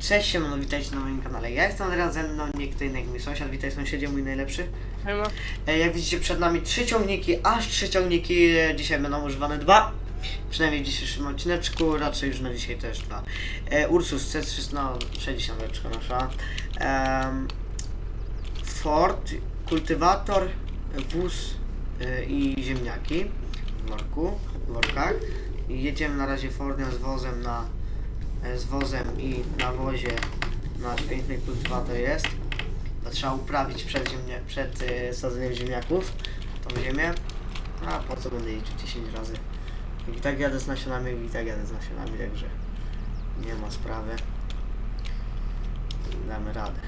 Cześć, siemano, witajcie na moim kanale. Ja jestem teraz ze mną, nie kto inny jak mój sąsiad, witaj sąsiedzie, mój najlepszy. Siema. E, jak widzicie przed nami trzy ciągniki, aż trzy ciągniki, e, dzisiaj będą używane dwa. Przynajmniej w dzisiejszym odcineczku, raczej już na dzisiaj też dwa. E, Ursus C3, no 60 nasza. Em, Ford, kultywator, wóz e, i ziemniaki w worku, w workach. I jedziemy na razie Fordem z wozem na e, z wozem i na wozie nasz piękny kultywator jest. To trzeba uprawić przed, ziemnia, przed e, sadzeniem ziemniaków tą ziemię. A po co będę liczył 10 razy? I tak jadę z nasionami, i tak jadę z nasionami, także nie ma sprawy. Damy radę.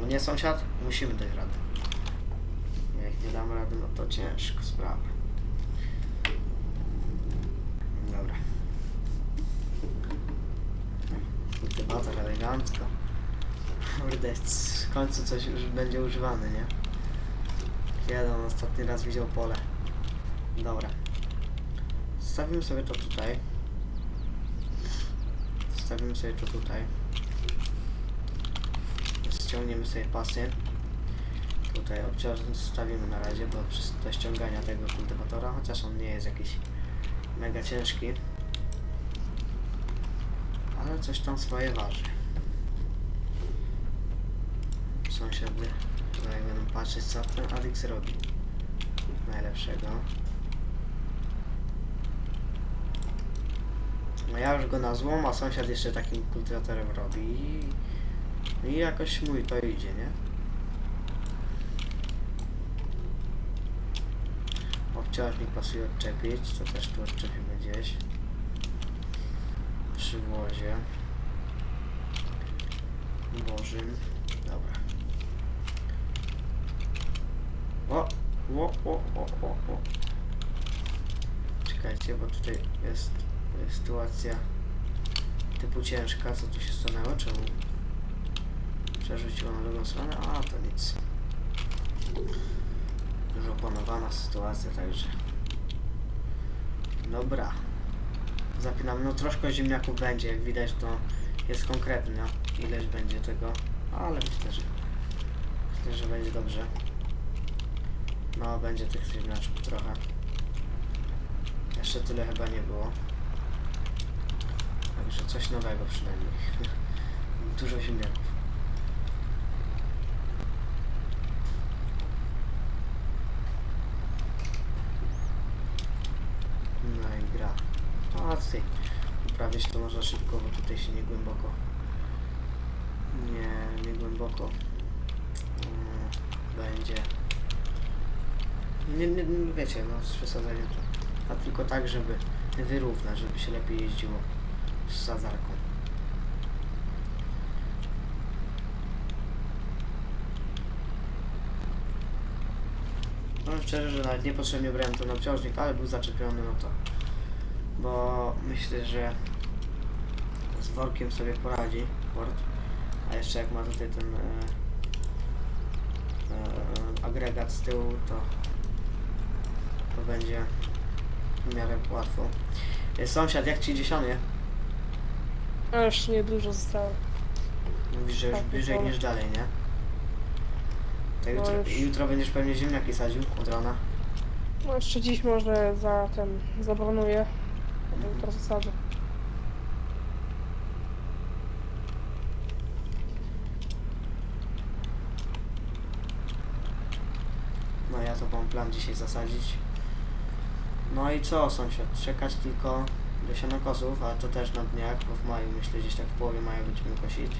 No nie sąsiad? Musimy dać radę. Jak nie damy rady, no to ciężko sprawa. Dobra. Kultywator elegancko. Kurde, w końcu coś już będzie używane, nie? Kiedy on ostatni raz widział pole? Dobra. Zostawimy sobie to tutaj. Zostawimy sobie to tutaj. Ściągniemy sobie pasy. Tutaj zostawimy na razie, bo do ściągania tego kultywatora, chociaż on nie jest jakiś mega ciężki. Ale coś tam swoje waży. Sąsiady tutaj będą patrzeć co ten Adix robi. Najlepszego. No ja już go na złom, a sąsiad jeszcze takim kultywatorem robi i, i jakoś mój to idzie, nie? Obciążnik pasuje odczepić, to też tu odczepimy gdzieś. Przy wozie. Bożym. Dobra. O, o, o, o, o, o. Czekajcie, bo tutaj jest, jest sytuacja typu ciężka. Co tu się stanęło? Czemu przerzuciło na drugą stronę? A, to nic. Już opanowana sytuacja, także. Dobra. Zapinam. No troszkę ziemniaków będzie, jak widać to jest konkretna ileś będzie tego, ale myślę, że myślę, że będzie dobrze. No, będzie tych ziemniaczków trochę. Jeszcze tyle chyba nie było. Także coś nowego przynajmniej. Dużo ziemniaków. No i gra. A tutaj można szybko, bo tutaj się nie głęboko. Nie, nie głęboko. Mm, będzie. Nie, nie, nie wiecie, no z przesadzeniem to. A tylko tak, żeby wyrównać, żeby się lepiej jeździło z sadzarką. Powiem szczerze, że nawet niepotrzebnie brałem ten obciążnik, ale był zaczepiony, no to bo myślę, że z workiem sobie poradzi Ford. A jeszcze jak ma tutaj ten e, e, agregat z tyłu, to to będzie w miarę łatwo. E, Sąsiad, jak ci dziesiątnie? A jeszcze niedużo zostało. Mówisz, że już Tak, bliżej dokładnie. niż dalej, nie? To No jutro, już. jutro będziesz pewnie ziemniaki sadził od rana. No jeszcze dziś może za ten zabranuję. Jutro zasadzę. No ja to mam plan dzisiaj zasadzić. No i co sąsiad? Czekać tylko do sianokosów, a to też na dniach, bo w maju myślę gdzieś tak w połowie maja będziemy kosić.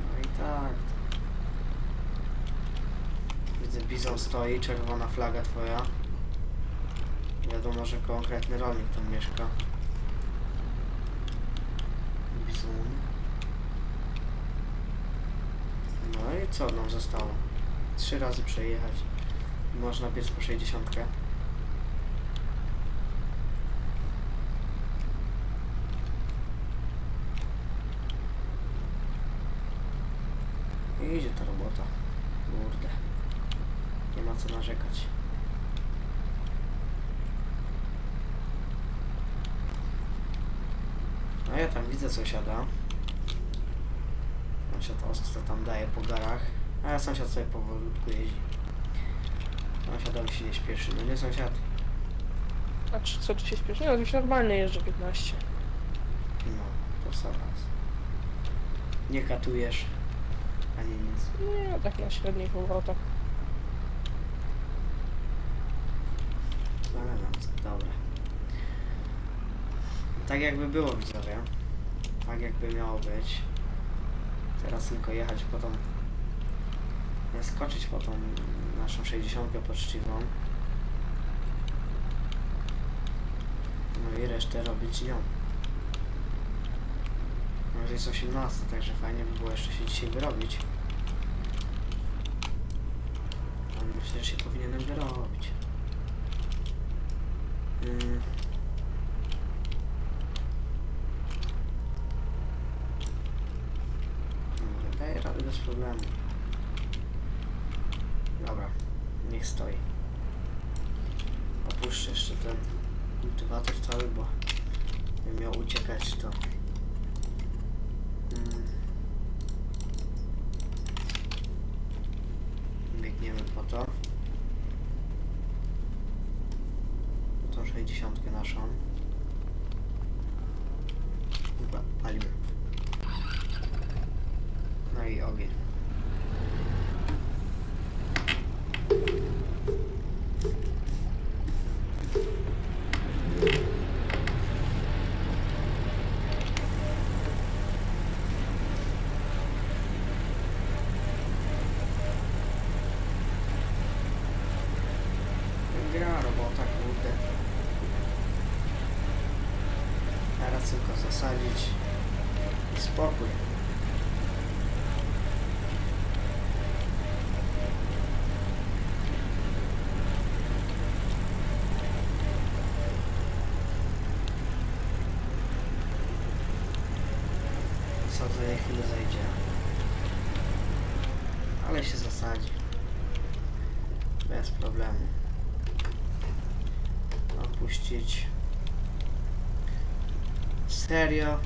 No i tak. Widzę bizon stoi, czerwona flaga twoja. Wiadomo, że konkretny rolnik tam mieszka. Bizon. No i co nam zostało? Trzy razy przejechać. Można biec po 60. I idzie ta robota. Kurde. Nie ma co narzekać. No ja tam widzę sąsiada. Sąsiad ostro tam daje po garach, a sąsiad sobie powolutku jeździ. Sąsiadowi się nie śpieszy, no nie sąsiad? A czy, co tu się śpieszy? Nie, już normalnie jeżdżę 15. No, to co raz. Nie katujesz, ani nic. Nie, tak na średnich powrotach. Elegancko, dobra. Tak jakby było widzowie. Tak jakby miało być. Teraz tylko jechać po tą... Skoczyć po tą naszą 60 poczciwą. No i resztę robić nią. Może jest 18, także fajnie by było jeszcze się dzisiaj wyrobić. Ale myślę, że się powinienem wyrobić. Mm. No, Daję radę bez problemu. Dobra, niech stoi. Opuszczę jeszcze ten kultywator cały, bo bym miał uciekać to. Mm. Biegniemy po to. Po tą 60 naszą. Chyba palimy. No i ogień. Gra robota, kurde. Teraz tylko zasadzić i spokój. Sadzenie chwilę zajdzie. Ale się zasadzi. Bez problemu. Opuścić. Serio?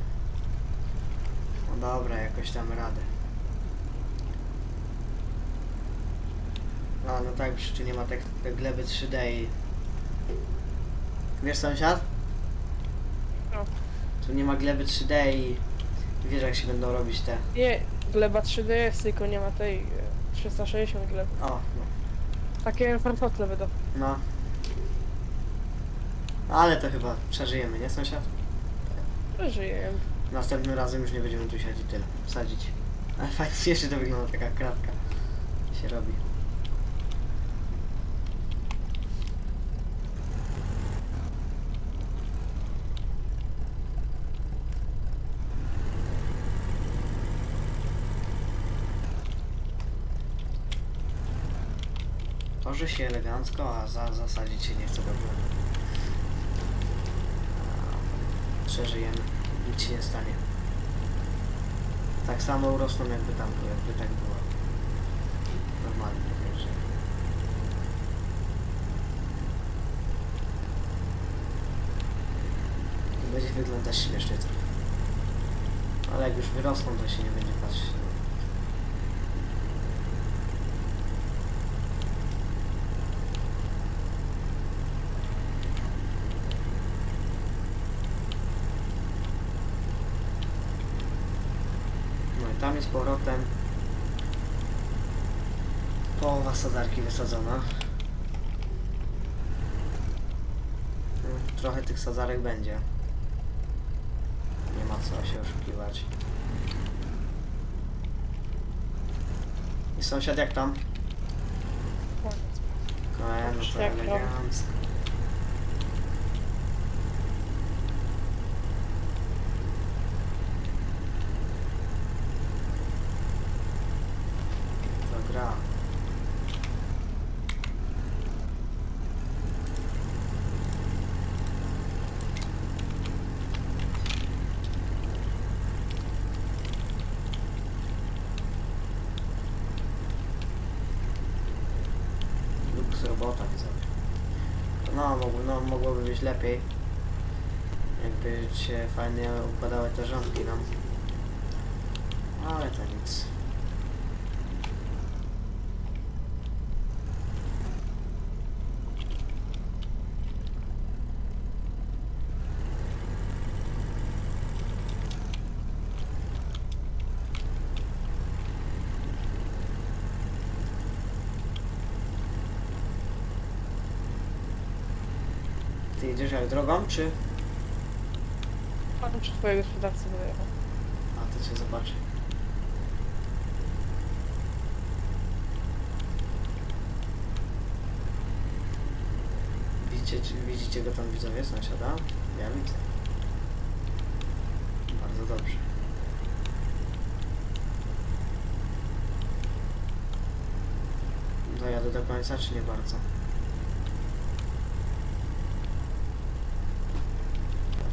No dobra, jakoś dam radę. A, no tak, przecież nie ma tak, tak gleby 3D i... Wiesz sąsiad? No. Tu nie ma gleby 3D i... Wiesz jak się będą robić te... Nie, gleba 3D jest, tylko nie ma tej e, 360 gleb. O, no. Takie farfotle będą. No. Ale to chyba przeżyjemy, nie sąsiad? Żyję. Następnym razem już nie będziemy tu i tyle. Sadzić. Ale fajnie jeszcze to wygląda, taka kratka się robi. Torzy się elegancko, a za, zasadzić się nie chce dobrze. Przeżyjemy. Nic się nie stanie. Tak samo urosną jakby tam było, jakby tak było. Normalnie, także. Będzie wyglądać śmiesznie trochę. Ale jak już wyrosną, to się nie będzie patrzeć. No i tam jest powrotem połowa sadzarki wysadzona. No, Trochę tych sadzarek będzie. Nie ma co się oszukiwać. I sąsiad jak tam? Koniec. No, no to elegancko. To gra. Robota widzowie. No, no mogłoby być lepiej. Jak by się fajnie układały te rządki nam. Ale to nic. Jedziesz jak drogą, czy... Pan przy twojej gospodarce dojechał. A, to cię zobaczę. Widzicie, widzicie go tam widzowie, sąsiada? Ja widzę. Bardzo dobrze. Dojadę do końca, czy nie bardzo?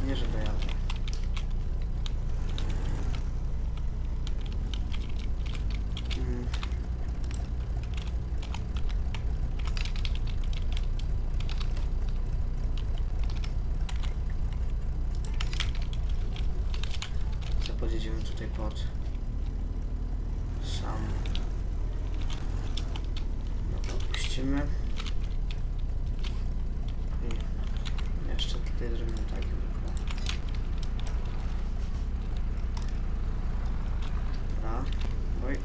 Pewnie, że dojadę. Mm. Co podjedziemy tutaj pod sam. No to puścimy. I jeszcze tutaj zrobimy tak tylko. Dobra. Oj.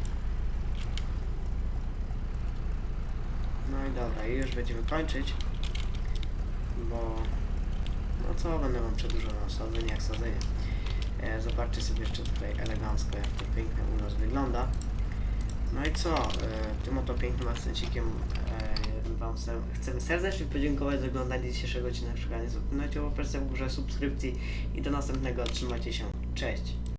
No już będziemy kończyć, bo no co, będę wam przedłużał sadzenie jak sadzenie. E, zobaczcie sobie jeszcze tutaj elegancko, jak to pięknie u nas wygląda. No i co, e, tym oto pięknym akcencikiem e, wam ser chcemy serdecznie podziękować za oglądanie dzisiejszego odcinka. Nie zapominajcie o opresji w górze subskrypcji i do następnego, trzymajcie się, cześć!